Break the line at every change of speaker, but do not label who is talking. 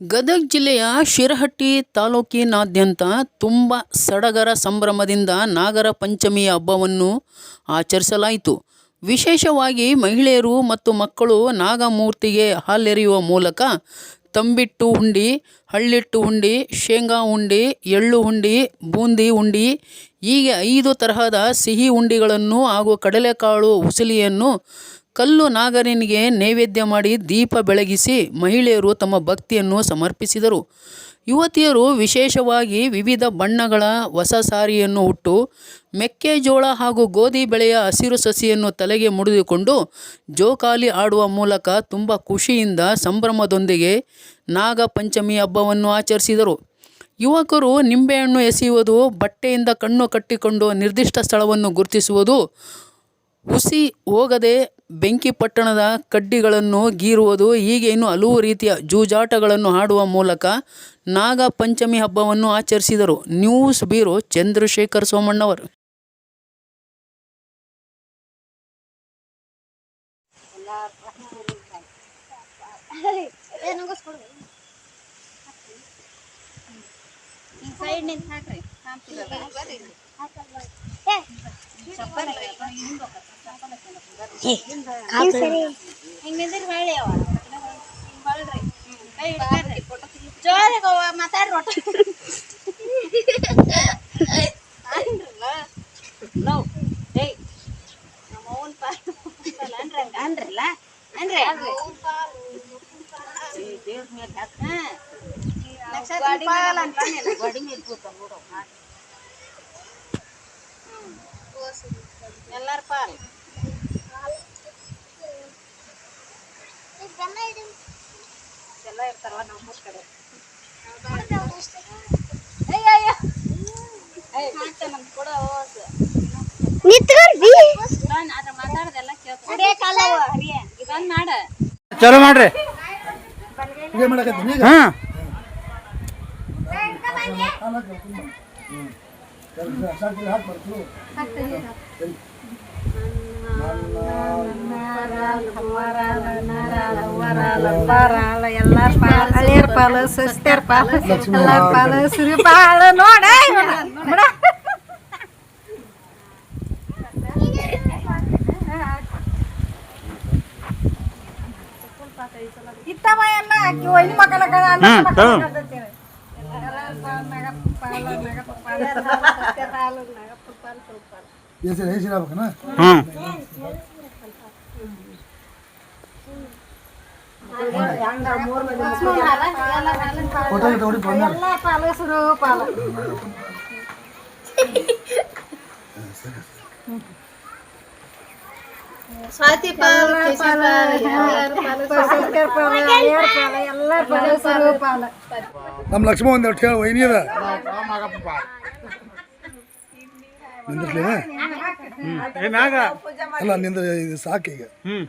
ಗದಗ ಜಿಲ್ಲೆಯ ಶಿರಹಟ್ಟಿ ತಾಲೂಕಿನಾದ್ಯಂತ ತುಂಬ ಸಡಗರ ಸಂಭ್ರಮದಿಂದ ನಾಗರ ಪಂಚಮಿಯ ಹಬ್ಬವನ್ನು ಆಚರಿಸಲಾಯಿತು. ವಿಶೇಷವಾಗಿ ಮಹಿಳೆಯರು ಮತ್ತು ಮಕ್ಕಳು ನಾಗಮೂರ್ತಿಗೆ ಹಾಲೆರೆಯುವ ಮೂಲಕ ತಂಬಿಟ್ಟು ಉಂಡಿ, ಹಳ್ಳಿಟ್ಟು ಉಂಡಿ, ಶೇಂಗಾ ಉಂಡಿ, ಎಳ್ಳು ಉಂಡಿ, ಬೂಂದಿ ಉಂಡಿ, ಹೀಗೆ ಐದು ತರಹದ ಸಿಹಿ ಉಂಡಿಗಳನ್ನು ಹಾಗೂ ಕಡಲೆಕಾಳು, ಉಸಲಿಯನ್ನು ಕಲ್ಲು ನಾಗರನಿಗೆ ನೈವೇದ್ಯ ಮಾಡಿ ದೀಪ ಬೆಳಗಿಸಿ ಮಹಿಳೆಯರು ತಮ್ಮ ಭಕ್ತಿಯನ್ನು ಸಮರ್ಪಿಸಿದರು. ಯುವತಿಯರು ವಿಶೇಷವಾಗಿ ವಿವಿಧ ಬಣ್ಣಗಳ ಹೊಸ ಸಾರಿಯನ್ನು ಉಟ್ಟು, ಮೆಕ್ಕೆಜೋಳ ಹಾಗೂ ಗೋಧಿ ಬೆಳೆಯ ಹಸಿರು ಸಸಿಯನ್ನು ತಲೆಗೆ ಮುಡಿದುಕೊಂಡು ಜೋಕಾಲಿ ಆಡುವ ಮೂಲಕ ತುಂಬ ಖುಷಿಯಿಂದ ಸಂಭ್ರಮದೊಂದಿಗೆ ನಾಗ ಪಂಚಮಿ ಹಬ್ಬವನ್ನು ಆಚರಿಸಿದರು. ಯುವಕರು ನಿಂಬೆಹಣ್ಣು ಎಸೆಯುವುದು, ಬಟ್ಟೆಯಿಂದ ಕಣ್ಣು ಕಟ್ಟಿಕೊಂಡು ನಿರ್ದಿಷ್ಟ ಸ್ಥಳವನ್ನು ಗುರುತಿಸುವುದು ಹುಸಿ ಹೋಗದೆ ಬೆಂಕಿ ಪಟ್ಟಣದ ಕಡ್ಡಿಗಳನ್ನು ಗೀರುವುದು ಹೀಗೆ ಇನ್ನು ಹಲವು ರೀತಿಯ ಜೂಜಾಟಗಳನ್ನು ಆಡುವ ಮೂಲಕ ನಾಗ ಪಂಚಮಿ ಹಬ್ಬವನ್ನು ಆಚರಿಸಿದರು. News bureau Chandrashekar ಸೋಮಣ್ಣವರು.
ಜೋರಾಗ್ ಅವ, ಮಾತಾಡ್ರಿ ಒಟ್ಟ. ಅನ್ರಲ್ಲ? ಲವ್. ಏಯ್, ನಮ್ಮ ಅವ್ವನ್ ಪಾಲು ಪಾಲು ಅನ್ರಿ ಹಂಗ. ಅನ್ರಲ್ಲ? ಅನ್ರಿ. ಏ, ದೇವ್ರ್ ಮ್ಯಾಲ್ ಹಾಕ್. ಹಾ. ನಕ್ಷತ್ರ ಪಾಲ್ ಅಂತ ನೀನು. ಗೋಡಿ ಮೇಲ್ ಕೂತಾವ್ ನೋಡು. ಹಾ. ಹ್ಮ್. ಎಲ್ಲಾರ್ ಪಾಲ್ ಎಲ್ಲ ಇರ್ತಾರವ ನಮ್ಮ ಊರ್ ಕಡೆ ಅಯ್ಯ ಅಯ್ಯ ಏಯ್,
ಎಲ್ಲಾರ ಪಾಲ ಹಳಿಯರ್ ಪಾಲು ಸಸ್ತ್ಯರ ಪಾಲು ಎಲ್ಲಾರ ಪಾಲು ಸಿರಿ ಪಾಲು ನೋಡ ಇತ್ತವ ಎಲ್ಲ ಆಕಿ ಒಯ್ದು ಮಕ್ಕಳ ಕಣ ಅಣ್ಣ
ಹ್ಮ್,
ಮಕ್ಕಳ
ತಗೋ.
ಕಳ್ದತ್ತೀರಿ. ಎಲ್ಲಾರ ಪಾಲು,
ಸ್ವಾತಿ ಪಾಲ್
ಸಸ್ತ್ಯ ಪಾಲು ಹಳಿಯರ್ ಪಾಲು ಎಲ್ಲ ಪಾಲು ಸುರು ಪಾಲು
ನಮ್ಮ ಲಕ್ಷ್ಮ ಒಂದು ಹೇಳಿ ವೈನಿ ಅದ ನಿಂದಿರ್ಲಿ
ಏನಾಗ
ಅಲ್ಲ ನಿಂದ್ರ ಇದು ಸಾಕು ಈಗ
ಹ್ಮ್